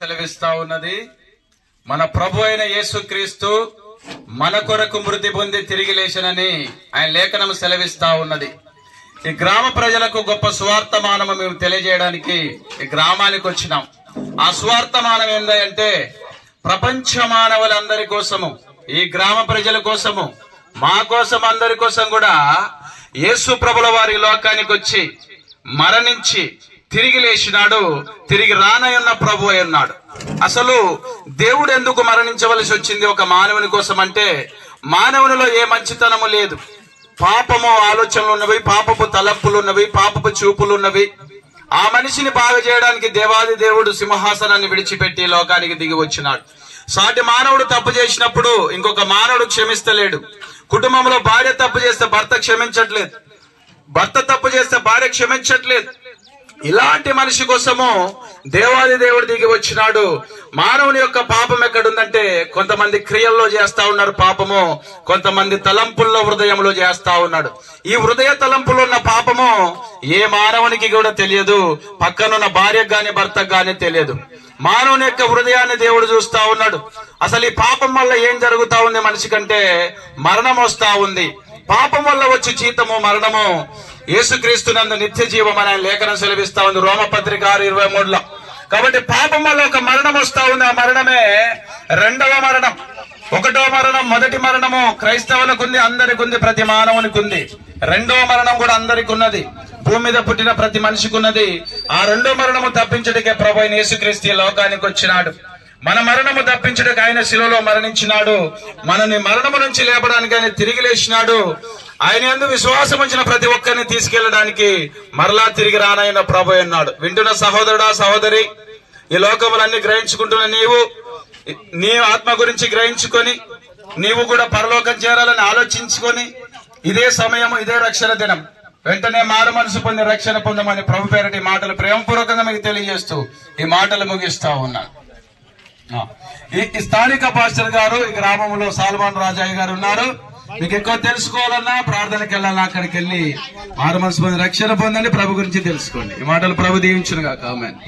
సెలవిస్తా ఉన్నది. మన ప్రభు అయిన యేసుక్రీస్తు మన కొరకు మృతి పొంది తిరిగి లేచనని ఆయన లేఖనం సెలవిస్తా ఉన్నది. ఈ గ్రామ ప్రజలకు గొప్ప స్వార్థమానము మేము తెలియజేయడానికి ఈ గ్రామానికి వచ్చినాం. ఆ స్వార్థమానం ఏందంటే ప్రపంచ మానవులందరి కోసము ఈ గ్రామ ప్రజల కోసము మా కోసం అందరి కోసం కూడా యేసు ప్రభుల వారి లోకానికి వచ్చి మరణించి తిరిగి లేచినాడు తిరిగి రానయున్న ప్రభు అయి ఉన్నాడు. అసలు దేవుడు ఎందుకు మరణించవలసి వచ్చింది ఒక మానవుని కోసం అంటే మానవునిలో ఏ మంచితనము లేదు. పాపము ఆలోచనలు ఉన్నవి పాపపు తలంపులు ఉన్నవి పాపపు చూపులు ఉన్నవి. ఆ మనిషిని బాగు చేయడానికి దేవాది దేవుడు సింహాసనాన్ని విడిచిపెట్టి లోకానికి దిగి వచ్చినాడు. సాటి మానవుడు తప్పు చేసినప్పుడు ఇంకొక మానవుడు క్షమిస్తలేడు. కుటుంబంలో భార్య తప్పు చేస్తే భర్త క్షమించట్లేదు. భర్త తప్పు చేస్తే భార్య క్షమించట్లేదు. ఇలాంటి మనిషి కోసము దేవాది దేవుడు దిగి వచ్చినాడు. మానవుని యొక్క పాపం ఎక్కడుందంటే కొంతమంది క్రియల్లో చేస్తా ఉన్నారు పాపము కొంతమంది తలంపుల్లో హృదయంలో చేస్తా ఉన్నాడు. ఈ హృదయ తలంపులో ఉన్న పాపము ఏ మానవునికి కూడా తెలియదు పక్కనున్న భార్యకు గాని భర్తకు గాని తెలియదు. మానవుని యొక్క హృదయాన్ని దేవుడు చూస్తా ఉన్నాడు. అసలు ఈ పాపం వల్ల ఏం జరుగుతా ఉంది మనిషి కంటే? మరణం వస్తా ఉంది. పాపం వల్ల వచ్చి జీతము మరణము యేసుక్రీస్తు నందు నిత్య జీవం అనే లేఖనం సెలవిస్తా ఉంది. రోమపత్రిక ఆరు ఇరవై మూడులో. కాబట్టి పాపం వల్ల ఒక మరణం వస్తా ఉంది. ఆ మరణమే రెండవ మరణం. ఒకటో మరణం మొదటి మరణము క్రైస్తవులకు ఉంది అందరికి ఉంది ప్రతి మానవునికి ఉంది. రెండవ మరణం కూడా అందరికి ఉన్నది. భూమి మీద పుట్టిన ప్రతి మనిషికి ఉన్నది. ఆ రెండో మరణము తప్పించడికే ప్రభు యేసుక్రీస్తు లోకానికి వచ్చినాడు. మన మరణము తప్పించడానికి ఆయన శిలలో మరణించినాడు. మనని మరణము నుంచి లేపడానికి ఆయన తిరిగి లేచినాడు. ఆయన ఎందు విశ్వాసం ఉంచిన ప్రతి ఒక్కరిని తీసుకెళ్ళడానికి మరలా తిరిగి రానైన ప్రభు అన్నాడు వింటున్న సహోదరుడా సహోదరి ఈ లోకములన్నీ గ్రహించుకుంటున్న నీవు నీ ఆత్మ గురించి గ్రహించుకొని నీవు కూడా పరలోకం చేరాలని ఆలోచించుకొని ఇదే సమయం ఇదే రక్షణ దినం. వెంటనే మారు మనసు పొంది రక్షణ పొందమని ప్రభు పేరటి మాటలు ప్రేమపూర్వకంగా మీకు తెలియజేస్తూ ఈ మాటలు ముగిస్తా ఉన్నాను. ఈ స్థానిక పాస్టర్ గారు ఈ గ్రామంలో సాల్మాన్ రాజాయ్య గారు ఉన్నారు. మీకు ఎక్కువ తెలుసుకోవాలన్నా ప్రార్థనకి వెళ్ళాలన్నా అక్కడికి వెళ్ళి మారు మనసు రక్షణ పొందండి. ప్రభు గురించి తెలుసుకోండి. ఈ మాటలు ప్రభు దీవించునుగా కామెంట్